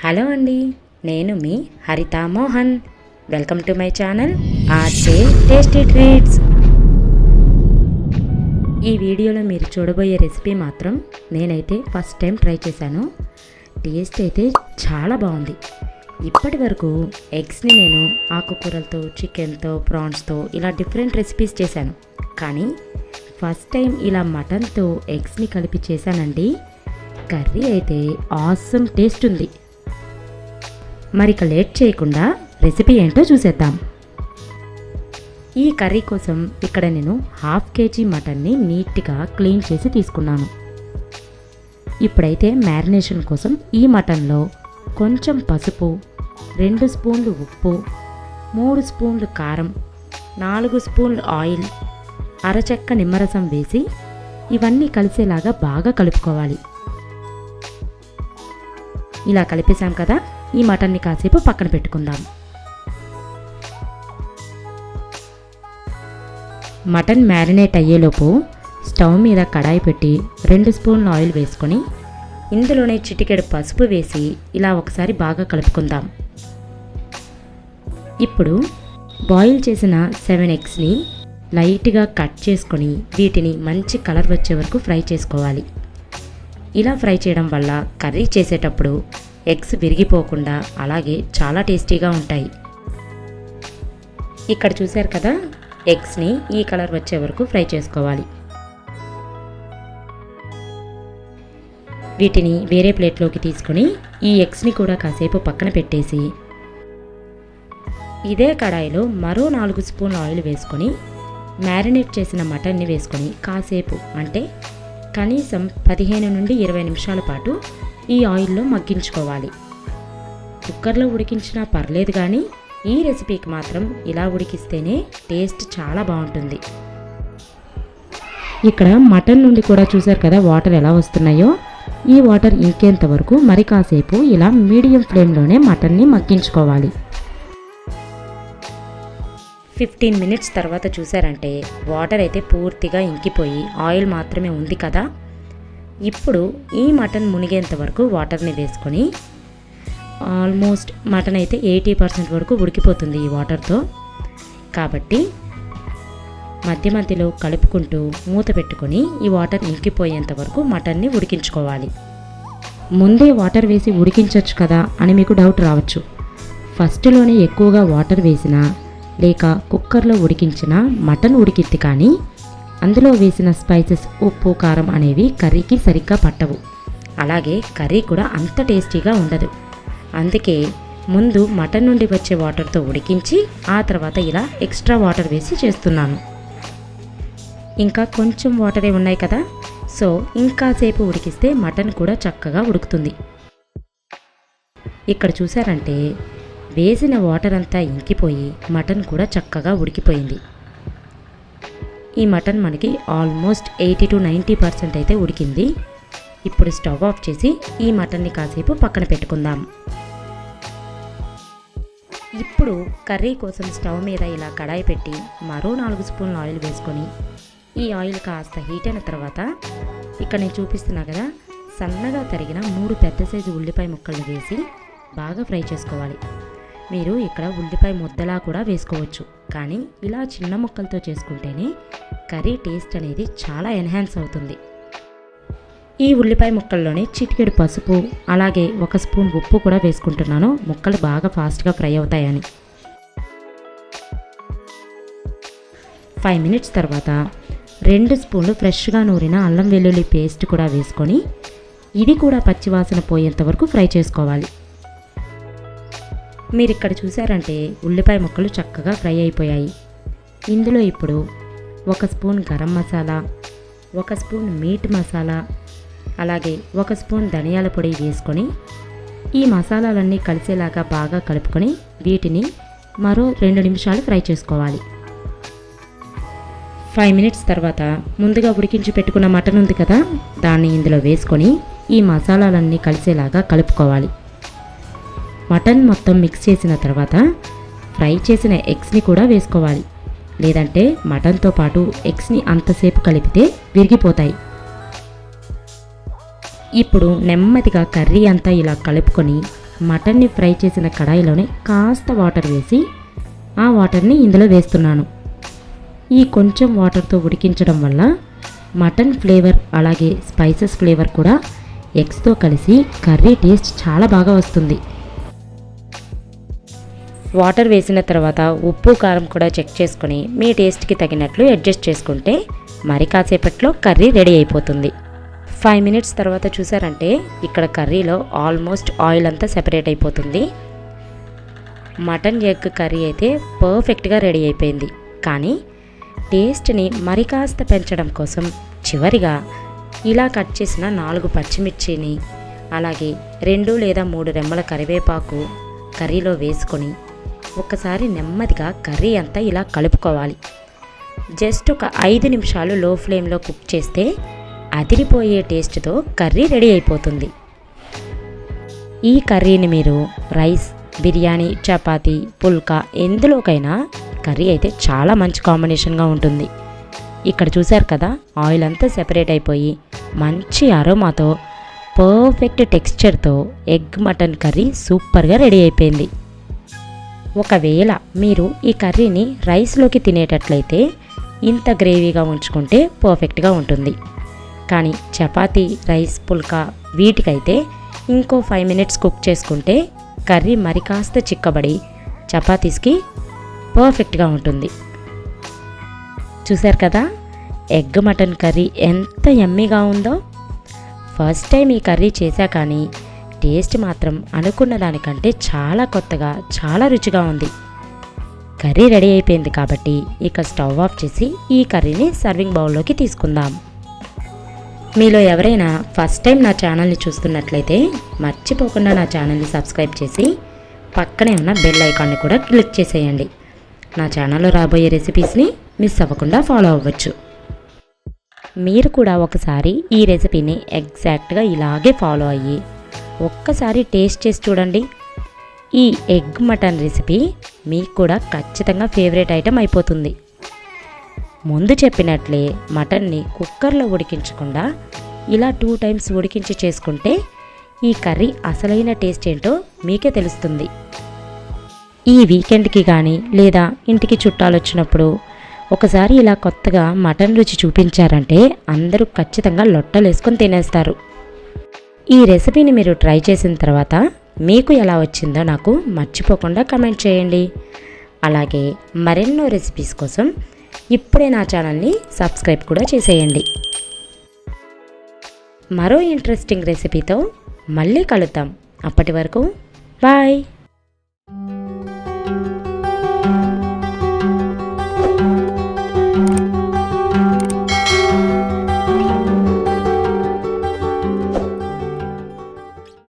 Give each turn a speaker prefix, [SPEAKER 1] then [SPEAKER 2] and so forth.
[SPEAKER 1] Hello అండి నేను మీ Haritha Mohan. Welcome to my channel RJ tasty treats. ఈ వీడియోలో మీరు చూడబోయే రెసిపీ మాత్రం నేనైతే ఫస్ట్ టైం ట్రై చేశాను. టేస్ట్ అయితే చాలా బాగుంది. ఇప్పటి వరకు ఎగ్స్ని నేను ఆకుకూరలతో చికెన్తో ప్రాన్స్తో ఇలా డిఫరెంట్ రెసిపీస్ చేశాను. కానీ ఫస్ట్ టైం ఇలా మటన్తో ఎగ్స్ని కలిపి చేశానండి. కర్రీ అయితే ఆసమ్ టేస్ట్ ఉంది. మరి ఇక లేట్ చేయకుండా రెసిపీ ఏంటో చూసేద్దాం. ఈ కర్రీ కోసం ఇక్కడ నేను హాఫ్ కేజీ మటన్ని నీట్గా క్లీన్ చేసి తీసుకున్నాను. ఇప్పుడైతే మ్యారినేషన్ కోసం ఈ మటన్లో కొంచెం పసుపు రెండు స్పూన్లు ఉప్పు మూడు స్పూన్లు కారం నాలుగు స్పూన్లు ఆయిల్ అరచెక్క నిమ్మరసం వేసి ఇవన్నీ కలిసేలాగా బాగా కలుపుకోవాలి. ఇలా కలిపేశాం కదా? ఈ మటన్ని కాసేపు పక్కన పెట్టుకుందాం. మటన్ మ్యారినేట్ అయ్యేలోపు స్టవ్ మీద కడాయి పెట్టి రెండు స్పూన్ల ఆయిల్ వేసుకొని ఇందులోనే చిటికెడు పసుపు వేసి ఇలా ఒకసారి బాగా కలుపుకుందాం. ఇప్పుడు బాయిల్ చేసిన సెవెన్ ఎగ్స్ని లైట్గా కట్ చేసుకొని వీటిని మంచి కలర్ వచ్చే వరకు ఫ్రై చేసుకోవాలి. ఇలా ఫ్రై చేయడం వల్ల కర్రీ చేసేటప్పుడు ఎగ్స్ విరిగిపోకుండా అలాగే చాలా టేస్టీగా ఉంటాయి. ఇక్కడ చూశారు కదా ఎగ్స్ని ఈ కలర్ వచ్చే వరకు ఫ్రై చేసుకోవాలి. వీటిని వేరే ప్లేట్లోకి తీసుకొని ఈ ఎగ్స్ని కూడా కాసేపు పక్కన పెట్టేసి ఇదే కడాయిలో మరో నాలుగు స్పూన్ల ఆయిల్ వేసుకొని మ్యారినేట్ చేసిన మటన్ని వేసుకొని కాసేపు అంటే కనీసం పదిహేను నుండి ఇరవై నిమిషాల పాటు ఈ ఆయిల్లో మగ్గించుకోవాలి. కుక్కర్లో ఉడికించినా పర్లేదు కానీ ఈ రెసిపీకి మాత్రం ఇలా ఉడికిస్తేనే టేస్ట్ చాలా బాగుంటుంది. ఇక్కడ మటన్ నుండి కూడా చూసారు కదా వాటర్ ఎలా వస్తున్నాయో? ఈ వాటర్ ఇంకేంత వరకు మరి కాసేపు ఇలా మీడియం ఫ్లేమ్లోనే మటన్ని మగ్గించుకోవాలి. ఫిఫ్టీన్ మినిట్స్ తర్వాత చూసారంటే వాటర్ అయితే పూర్తిగా ఇంకిపోయి ఆయిల్ మాత్రమే ఉంది కదా? ఇప్పుడు ఈ మటన్ మునిగేంత వరకు వాటర్ని వేసుకొని ఆల్మోస్ట్ మటన్ అయితే ఎయిటీ పర్సెంట్ వరకు ఉడికిపోతుంది ఈ వాటర్తో. కాబట్టి మధ్య మధ్యలో కలుపుకుంటూ మూత పెట్టుకొని ఈ వాటర్ ఇంకిపోయేంత వరకు మటన్ని ఉడికించుకోవాలి. ముందే వాటర్ వేసి ఉడికించవచ్చు కదా అని మీకు డౌట్ రావచ్చు. ఫస్ట్లోనే ఎక్కువగా వాటర్ వేసినా లేక కుక్కర్లో ఉడికించిన మటన్ ఉడికిద్ది కానీ అందులో వేసిన స్పైసెస్ ఉప్పు కారం అనేవి కర్రీకి సరిగ్గా పట్టవు. అలాగే కర్రీ కూడా అంత టేస్టీగా ఉండదు. అందుకే ముందు మటన్ నుండి వచ్చే వాటర్తో ఉడికించి ఆ తర్వాత ఇలా ఎక్స్ట్రా వాటర్ వేసి చేస్తున్నాను. ఇంకా కొంచెం వాటరే ఉన్నాయి కదా? సో ఇంకాసేపు ఉడికిస్తే మటన్ కూడా చక్కగా ఉడుకుతుంది. ఇక్కడ చూసారంటే వేసిన వాటర్ అంతా ఇంకిపోయి మటన్ కూడా చక్కగా ఉడికిపోయింది. ఈ మటన్ మనకి almost eighty to ninety percent అయితే ఉడికింది. ఇప్పుడు స్టవ్ ఆఫ్ చేసి ఈ మటన్ని కాసేపు పక్కన పెట్టుకుందాం. ఇప్పుడు కర్రీ కోసం స్టవ్ మీద ఇలా కడాయి పెట్టి మరో నాలుగు స్పూన్ల ఆయిల్ వేసుకొని ఈ ఆయిల్ కాస్త హీట్ అయిన తర్వాత ఇక్కడ నేను చూపిస్తున్నా కదా సన్నగా తరిగిన మూడు పెద్ద సైజు ఉల్లిపాయ ముక్కలు వేసి బాగా ఫ్రై చేసుకోవాలి. మీరు ఇక్కడ ఉల్లిపాయ ముద్దలా కూడా వేసుకోవచ్చు. కానీ ఇలా చిన్న ముక్కలతో చేసుకుంటేనే కర్రీ టేస్ట్ అనేది చాలా ఎన్హాన్స్ అవుతుంది. ఈ ఉల్లిపాయ ముక్కల్లోనే చిటికెడు పసుపు అలాగే ఒక స్పూన్ ఉప్పు కూడా వేసుకుంటున్నాను. ముక్కలు బాగా ఫాస్ట్గా ఫ్రై అవుతాయని. ఫైవ్ మినిట్స్ తర్వాత రెండు స్పూన్లు ఫ్రెష్గా నూరిన అల్లం వెల్లుల్లి పేస్ట్ కూడా వేసుకొని ఇది కూడా పచ్చివాసన పోయేంత వరకు ఫ్రై చేసుకోవాలి. మీరు ఇక్కడ చూసారంటే ఉల్లిపాయ ముక్కలు చక్కగా ఫ్రై అయిపోయాయి. ఇందులో ఇప్పుడు ఒక స్పూన్ గరం మసాలా ఒక స్పూన్ మీట్ మసాలా అలాగే ఒక స్పూన్ ధనియాల పొడి వేసుకొని ఈ మసాలాలన్నీ కలిసేలాగా బాగా కలుపుకొని వీటిని మరో రెండు నిమిషాలు ఫ్రై చేసుకోవాలి. ఫైవ్ మినిట్స్ తర్వాత ముందుగా ఉడికించి పెట్టుకున్న మటన్ ఉంది కదా దాన్ని ఇందులో వేసుకొని ఈ మసాలాలన్నీ కలిసేలాగా కలుపుకోవాలి. మటన్ మొత్తం మిక్స్ చేసిన తర్వాత ఫ్రై చేసిన ఎగ్స్ని కూడా వేసుకోవాలి. లేదంటే మటన్తో పాటు ఎగ్స్ని అంతసేపు కలిపితే విరిగిపోతాయి. ఇప్పుడు నెమ్మదిగా కర్రీ అంతా ఇలా కలుపుకొని మటన్ని ఫ్రై చేసిన కడాయిలోనే కాస్త వాటర్ వేసి ఆ వాటర్ని ఇందులో వేస్తున్నాను. ఈ కొంచెం వాటర్తో ఉడికించడం వల్ల మటన్ ఫ్లేవర్ అలాగే స్పైసెస్ ఫ్లేవర్ కూడా ఎగ్స్తో కలిసి కర్రీ టేస్ట్ చాలా బాగా వస్తుంది. వాటర్ వేసిన తర్వాత ఉప్పు కారం కూడా చెక్ చేసుకొని మీ టేస్ట్కి తగినట్లు అడ్జస్ట్ చేసుకుంటే మరి కాసేపట్లో కర్రీ రెడీ అయిపోతుంది. ఫైవ్ మినిట్స్ తర్వాత చూసారంటే ఇక్కడ కర్రీలో ఆల్మోస్ట్ ఆయిల్ అంతా సెపరేట్ అయిపోతుంది. మటన్ ఎగ్ కర్రీ అయితే పర్ఫెక్ట్గా రెడీ అయిపోయింది. కానీ టేస్ట్ని మరి కాస్త పెంచడం కోసం చివరిగా ఇలా కట్ చేసిన నాలుగు పచ్చిమిర్చిని అలాగే రెండు లేదా మూడు రెమ్మల కరివేపాకు కర్రీలో వేసుకొని ఒకసారి నెమ్మదిగా కర్రీ అంతా ఇలా కలుపుకోవాలి. జస్ట్ ఒక ఐదు నిమిషాలు లో ఫ్లేమ్లో కుక్ చేస్తే అదిరిపోయే టేస్ట్తో కర్రీ రెడీ అయిపోతుంది. ఈ కర్రీని మీరు రైస్ బిర్యానీ చపాతీ పుల్కా ఎందులోకైనా కర్రీ అయితే చాలా మంచి కాంబినేషన్గా ఉంటుంది. ఇక్కడ చూశారు కదా ఆయిల్ అంతా సెపరేట్ అయిపోయి మంచి అరోమాతో పర్ఫెక్ట్ టెక్స్చర్తో ఎగ్ మటన్ కర్రీ సూపర్గా రెడీ అయిపోయింది. ఒకవేళ మీరు ఈ కర్రీని రైస్లోకి తినేటట్లయితే ఇంత గ్రేవీగా ఉంచుకుంటే పర్ఫెక్ట్గా ఉంటుంది. కానీ చపాతీ రైస్ పుల్కా వీటికైతే ఇంకో ఫైవ్ మినిట్స్ కుక్ చేసుకుంటే కర్రీ మరి కాస్త చిక్కబడి చపాతీస్కి పర్ఫెక్ట్గా ఉంటుంది. చూశారు కదా? ఎగ్ మటన్ కర్రీ ఎంత ఎమ్మీగా ఉందో? ఫస్ట్ టైం ఈ కర్రీ చేశా కానీ టేస్ట్ మాత్రం అనుకున్న దానికంటే చాలా కొత్తగా చాలా రుచిగా ఉంది. కర్రీ రెడీ అయిపోయింది కాబట్టి ఇక స్టవ్ ఆఫ్ చేసి ఈ కర్రీని సర్వింగ్ బౌల్లోకి తీసుకుందాం. మీలో ఎవరైనా ఫస్ట్ టైం నా ఛానల్ని చూస్తున్నట్లయితే మర్చిపోకుండా నా ఛానల్ని సబ్స్క్రైబ్ చేసి పక్కనే ఉన్న బెల్ ఐకాన్ని కూడా క్లిక్ చేసేయండి. నా ఛానల్లో రాబోయే రెసిపీస్ని మిస్ అవ్వకుండా ఫాలో అవ్వచ్చు. మీరు కూడా ఒకసారి ఈ రెసిపీని ఎగ్జాక్ట్గా ఇలాగే ఫాలో అయ్యి ఒక్కసారి టేస్ట్ చేసి చూడండి. ఈ ఎగ్ మటన్ రెసిపీ మీకు కూడా ఖచ్చితంగా ఫేవరెట్ ఐటెం అయిపోతుంది. ముందు చెప్పినట్లే మటన్ని కుక్కర్లో ఉడికించకుండా ఇలా టూ టైమ్స్ ఉడికించి చేసుకుంటే ఈ కర్రీ అసలైన టేస్ట్ ఏంటో మీకే తెలుస్తుంది. ఈ వీకెండ్కి కానీ లేదా ఇంటికి చుట్టాలు వచ్చినప్పుడు ఒకసారి ఇలా కొత్తగా మటన్ రుచి చూపించారంటే అందరూ ఖచ్చితంగా లొట్టలేసుకొని తినేస్తారు. ఈ రెసిపీని మీరు ట్రై చేసిన తర్వాత మీకు ఎలా వచ్చిందో నాకు మర్చిపోకుండా కమెంట్ చేయండి. అలాగే మరెన్నో రెసిపీస్ కోసం ఇప్పుడే నా ఛానల్ని సబ్స్క్రైబ్ కూడా చేసేయండి. మరో ఇంట్రెస్టింగ్ రెసిపీతో మళ్ళీ కలుద్దాం. అప్పటి వరకు బాయ్.